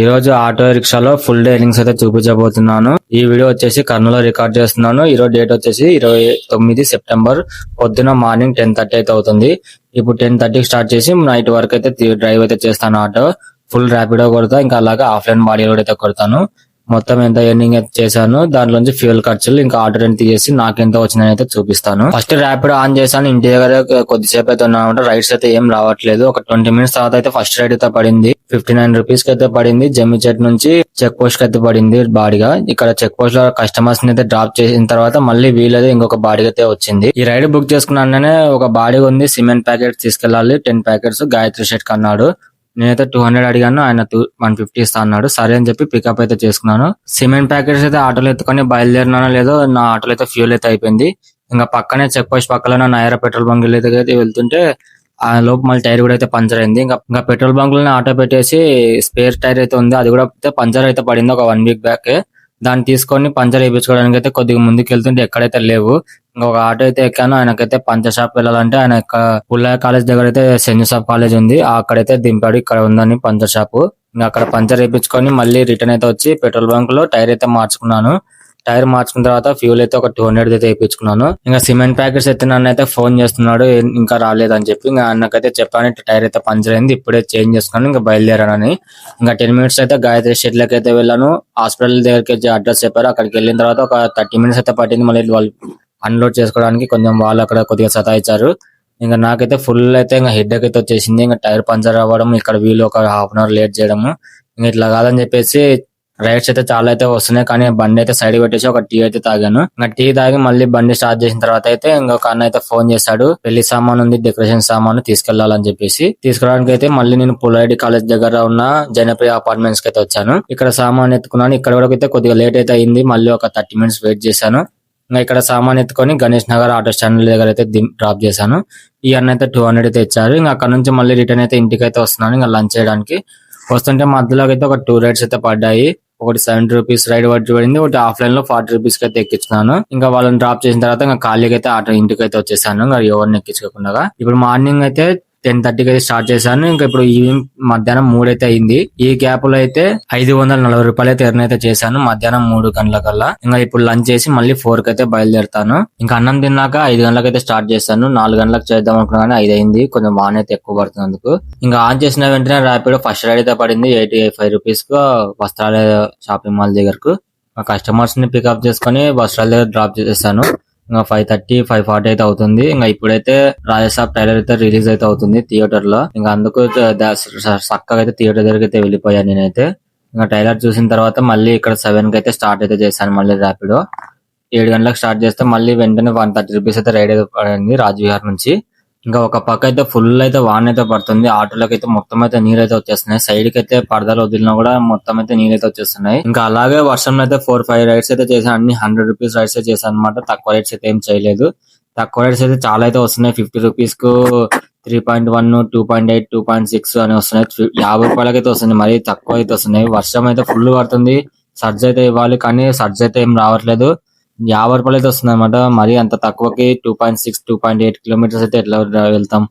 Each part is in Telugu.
ఈ రోజు ఆటో రిక్షాలో ఫుల్ డే ఎర్నింగ్స్ అయితే చూపించబోతున్నాను. ఈ వీడియో వచ్చేసి కర్నూలు రికార్డ్ చేస్తున్నాను. ఈ రోజు డేట్ వచ్చేసి ఇరవై తొమ్మిది సెప్టెంబర్ పొద్దున మార్నింగ్ టెన్ థర్టీ అయితే అవుతుంది. ఇప్పుడు టెన్ థర్టీకి స్టార్ట్ చేసి నైట్ వరకు అయితే డ్రైవ్ అయితే చేస్తాను ఆటో. ఫుల్ ర్యాపిడో కొడతా ఇంకా అలాగే ఆఫ్లైన్ బాడీ రోడ్ అయితే కొడతాను. మొత్తం ఎంత ఎర్నింగ్ అయితే చేశాను దాంట్లోంచి ఫ్యూయల్ ఖర్చులు ఇంకా ఆటో రెంట్ తీసేసి నాకు ఎంత వచ్చినాయి అయితే చూపిస్తాను. ఫస్ట్ ర్యాపిడ్ ఆన్ చేశాను ఇంటి దగ్గర కొద్దిసేపు అయితే ఉన్నామంటే రైడ్స్ అయితే ఏం రావట్లేదు. ఒక ట్వంటీ మినిట్స్ తర్వాత అయితే ఫస్ట్ రైడ్ అయితే పడింది. ఫిఫ్టీ నైన్ రూపీస్కి అయితే పడింది. జమ్మి చెట్ నుంచి చెక్ పోస్ట్కి అయితే పడింది బాడీగా. ఇక్కడ చెక్ పోస్ట్లో కస్టమర్స్ని అయితే డ్రాప్ చేసిన తర్వాత మళ్ళీ వీలైతే ఇంకొక బాడీ అయితే వచ్చింది. ఈ రైడ్ బుక్ చేసుకున్నానే ఒక బాడీ ఉంది. సిమెంట్ ప్యాకెట్ తీసుకెళ్ళాలి టెన్ ప్యాకెట్స్ గాయత్రి షెట్ అన్నాడు నేనైతే టూ హండ్రెడ్ అడిగాను ఆయన టూ వన్ ఫిఫ్టీ ఇస్తా అన్నాడు. సరే అని చెప్పి పికప్ అయితే చేసుకున్నాను. సిమెంట్ ప్యాకెట్స్ అయితే ఆటోలో ఎత్తుకొని బయలుదేరినానో లేదో నా ఆటోలో అయితే ఫ్యూల్ అయితే అయిపోయింది. ఇంకా పక్కనే చెక్ పోస్ట్ పక్కన నయరా పెట్రోల్ బంక్ అయితే వెళ్తుంటే ఆ లోపు మళ్ళీ టైర్ కూడా అయితే పంచర్ అయింది. ఇంకా ఇంకా పెట్రోల్ బంక్లోనే ఆటో పెట్టేసి స్పేర్ టైర్ అయితే ఉంది. అది కూడా పంచర్ అయితే పడింది ఒక వన్ వీక్ బ్యాక్ దాన్ని తీసుకొని పంచర్ వేయించుకోవడానికి అయితే కొద్దిగా ముందుకు వెళ్తుంటే ఎక్కడైతే లేవు ఇంకొక ఆటో అయితే ఎక్కాను. ఆయనకైతే పంచర్ షాప్ వెళ్ళాలంటే ఆయన పుల్లయ్య కాలేజ్ దగ్గర అయితే సెంట్ షాప్ కాలేజ్ ఉంది. అక్కడైతే దింపాడు. ఇక్కడ ఉందని పంచర్ షాప్ ఇంకా అక్కడ పంచర్ వేయించుకొని మళ్ళీ రిటర్న్ అయితే వచ్చి పెట్రోల్ బంక్లో టైర్ అయితే మార్చుకున్నాను. టైర్ మార్చుకున్న తర్వాత ఫ్యూల్ అయితే ఒక టూ హండ్రెడ్ అయితే వేయించుకున్నాను ఇంకా సిమెంట్ ప్యాకెట్స్ అయితే నన్ను అయితే ఫోన్ చేస్తున్నాడు. ఇంకా రాలేదని చెప్పి ఇంకా అన్నకైతే చెప్పాను. టైర్ అయితే పంచర్ అయింది. ఇప్పుడే చేంజ్ చేసుకున్నాను ఇంకా బయలుదేరానని. ఇంకా టెన్ మినిట్స్ అయితే గాయత్రి షెడ్ లకి అయితే వెళ్ళాను. హాస్పిటల్ దగ్గరికి అడ్రస్ చెప్పారు. అక్కడికి వెళ్ళిన తర్వాత ఒక థర్టీ మినిట్స్ అయితే పట్టింది. మళ్ళీ వాళ్ళు అన్లోడ్ చేసుకోవడానికి కొంచెం వాళ్ళు అక్కడ కొద్దిగా సతాయించారు ఇంకా నాకైతే ఫుల్ అయితే ఇంకా హెడ్ అయితే వచ్చేసింది. ఇంకా టైర్ పంచర్ అవ్వడం ఇక్కడ వీళ్ళు ఒక హాఫ్ అన్ అవర్ లేట్ చేయడము. ఇంకా ఇట్లా కాదని చెప్పేసి రైడ్స్ అయితే చాలా అయితే వస్తున్నాయి. కానీ బండి అయితే సైడ్ పెట్టేసి ఒక టీ అయితే తాగాను. ఇంకా టీ తాగి మళ్ళీ బండి స్టార్ట్ చేసిన తర్వాత అయితే ఇంకొక అన్న అయితే ఫోన్ చేశాడు. పెళ్ళి సామాన్ ఉంది డెకరేషన్ సామాన్ తీసుకెళ్ళాలని చెప్పేసి. తీసుకురావడానికి అయితే మళ్ళీ నేను పుల్లారెడ్డి కాలేజ్ దగ్గర ఉన్న జనప్రియ అపార్ట్మెంట్స్కి అయితే వచ్చాను. ఇక్కడ సామాన్ ఎత్తుకున్నాను. ఇక్కడ వరకు అయితే కొద్దిగా లేట్ అయితే అయింది. మళ్ళీ ఒక థర్టీ మినిట్స్ వెయిట్ చేశాను. ఇంకా ఇక్కడ సామాన్ ఎత్తుకొని గణేష్ నగర్ ఆటో స్టాండ్ దగ్గర అయితే డ్రాప్ చేశాను. ఈ అన్న అయితే టూ హండ్రెడ్ అయితే ఇచ్చారు. ఇంకా అక్కడ నుంచి మళ్ళీ రిటర్న్ అయితే ఇంటికి అయితే వస్తున్నాను. ఇంకా లంచ్ చేయడానికి వస్తుంటే మధ్యలో అయితే ఒక టూ రైడ్స్ అయితే పడ్డాయి. ఒకటి సెవెంటీ రూపీస్ రైడ్ పట్టి పడింది. ఒకటి ఆఫ్లైన్లో ఫార్టీ రూపీస్కి అయితే ఎక్కించుకున్నాను. ఇంకా వాళ్ళని డ్రాప్ చేసిన తర్వాత ఇంకా ఖాళీకి అయితే ఆటో ఇంటికి అయితే వచ్చేసాను. ఇంకా ఎవరిని ఎక్కించుకోకుండా. ఇప్పుడు మార్నింగ్ అయితే టెన్ థర్టీకి అయితే స్టార్ట్ చేశాను. ఇంకా ఇప్పుడు ఈవినింగ్ మధ్యాహ్నం మూడు అయితే అయింది. ఈ గ్యాప్లో అయితే ఐదు వందల నలభై రూపాయలు అయితే ఎర్న్ అయితే చేశాను మధ్యాహ్నం మూడు గంటల కల్లా. ఇంకా ఇప్పుడు లంచ్ చేసి మళ్ళీ ఫోర్కి అయితే బయలుదేరుతాను. ఇంకా అన్నం తిన్నాక ఐదు గంటలకు అయితే స్టార్ట్ చేశాను. నాలుగు గంటలకు చేద్దాం అనుకున్నా కానీ ఐదు అయింది. కొంచెం వాన్ అయితే ఎక్కువ పడుతున్నందుకు. ఇంకా ఆన్ చేసిన వెంటనే ర్యాపిడ్ ఫస్ట్ రైడ్ అయితే పడింది. ఎయిటీ ఫైవ్ రూపీస్కు వస్త్రాల షాపింగ్ మాల్ దగ్గరకు. మా కస్టమర్స్ని పికప్ చేసుకొని వస్త్రాల దగ్గర డ్రాప్ చేసేసాను. ఇంకా ఫైవ్ థర్టీ ఫైవ్ ఫార్టీ అయితే అవుతుంది. ఇంకా ఇప్పుడైతే రాజసాబ్ టైలర్ అయితే రిలీజ్ అయితే అవుతుంది థియేటర్లో. ఇంకా అందుకు చక్కగా అయితే థియేటర్ దగ్గరికి అయితే వెళ్ళిపోయాను నేనైతే. ఇంకా టైలర్ చూసిన తర్వాత మళ్ళీ ఇక్కడ సెవెన్కి అయితే స్టార్ట్ అయితే చేశాను మళ్ళీ ర్యాపిడో ఏడు గంటలకు స్టార్ట్ చేస్తే మళ్ళీ వెంటనే వన్ థర్టీ రూపీస్ అయితే రైడ్ అయితే పడింది రాజ్విహార్ నుంచి. ఇంకా ఒక పక్క అయితే ఫుల్ అయితే వాన్ అయితే పడుతుంది. ఆటోలోకి అయితే మొత్తం అయితే నీరు అయితే వచ్చేస్తున్నాయి. సైడ్కి అయితే పరదాలు వదిలినా కూడా మొత్తం అయితే నీళ్ళు అయితే వచ్చేస్తున్నాయి. ఇంకా అలాగే వర్షంలో అయితే ఫోర్ ఫైవ్ రైడ్స్ అయితే చేశాను. అన్ని హండ్రెడ్ రూపీస్ రైడ్స్ చేశాను అనమాట తక్కువ రైడ్స్ అయితే ఏం చేయలేదు. తక్కువ రైడ్స్ అయితే చాలా అయితే వస్తున్నాయి. Fifty రూపీస్కు three point one two point eight two point six అని వస్తున్నాయి. యాభై రూపాయలకి అయితే వస్తున్నాయి. మరీ తక్కువ అయితే వస్తున్నాయి. వర్షం అయితే ఫుల్ పడుతుంది. సర్జ్ అయితే ఇవ్వాలి కానీ సర్జ్ అయితే ఏం రావట్లేదు. యాభై రూపాయలు అయితే వస్తుంది అనమాట మరి అంత తక్కువకి two point six two point eight kilometres అయితే ఎట్లా వెళ్తాం?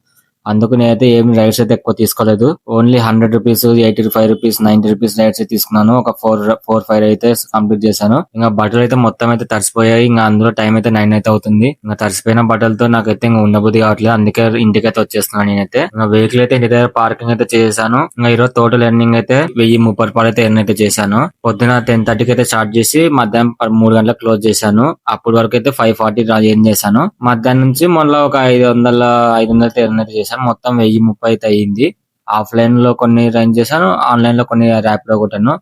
అందుకు నేనైతే ఏం రైడ్స్ అయితే ఎక్కువ తీసుకోలేదు. Only hundred rupees eighty five rupees ninety rupees rides తీసుకున్నాను. ఒక ఫోర్ ఫోర్ ఫైవ్ అయితే కంప్లీట్ చేశాను. ఇంకా బట్టలు అయితే మొత్తం అయితే తడిసిపోయాయి. ఇంకా అందులో టైం అయితే నైన్ అయితే అవుతుంది. ఇంకా తడిసిపోయిన బట్టలతో నాకైతే ఇంకా ఉండబుద్ధి కావట్లేదు. అందుకే ఇంటికి అయితే వచ్చేస్తున్నాను నేనైతే. ఇంకా వెహికల్ అయితే ఇంటి దగ్గర పార్కింగ్ అయితే చేశాను. ఇంకా ఈరోజు టోటల్ ఎర్నింగ్ అయితే వెయ్యి ముప్పై రూపాయలు అయితే ఎర్న్ అయితే చేశాను. పొద్దున టెన్ థర్టీకి అయితే స్టార్ట్ చేసి మధ్యాహ్నం మూడు గంటలకు క్లోజ్ చేశాను. అప్పటి వరకు అయితే ఫైవ్ ఫార్టీ ఎర్న్ చేశాను. మధ్యాహ్నం నుంచి మళ్ళీ ఒక ఐదు వందల ఐదు వందల అయితే ఎర్న్ అయితే చేశాను. మొత్తం వెయ్యి ముప్పై అయితే అయ్యింది. ఆఫ్లైన్లో కొన్ని రన్ చేశాను ఆన్లైన్లో కొన్ని ర్యాపిడో కొట్టాను.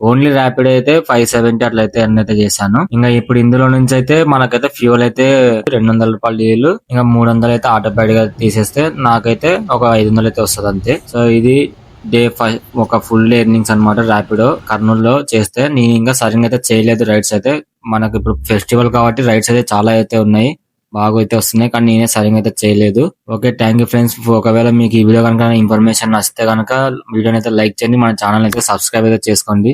ఓన్లీ ర్యాపిడ్ అయితే ఫైవ్ సెవెంటీ అట్లా అయితే రన్ అయితే చేశాను. ఇంకా ఇప్పుడు ఇందులో నుంచి అయితే మనకైతే ఫ్యూల్ అయితే రెండు వందల రూపాయలు డీలు ఇంకా మూడు వందలు అయితే ఆటోమేటిక్గా తీసేస్తే నాకైతే ఒక ఐదు వందలు అయితే వస్తుంది అంతే. సో ఇది డే ఫైవ్ ఒక ఫుల్ డే ఎర్నింగ్స్ అనమాట ర్యాపిడో కర్నూలులో చేస్తే. నేను ఇంకా సరిగ్గా అయితే చేయలేదు రైడ్స్ అయితే. మనకి ఇప్పుడు ఫెస్టివల్ కాబట్టి రైడ్స్ అయితే చాలా అయితే ఉన్నాయి. బాగా అయితే వస్తున్నాయి కానీ నేనే సరిగ్గా అయితే చేయలేదు. ఓకే థ్యాంక్ యూ ఫ్రెండ్స్ ఒకవేళ మీకు ఈ వీడియో కనుక ఇన్ఫర్మేషన్ నచ్చితే కనుక వీడియోని అయితే లైక్ చేయండి. మన ఛానల్ అయితే సబ్స్క్రైబ్ అయితే చేసుకోండి.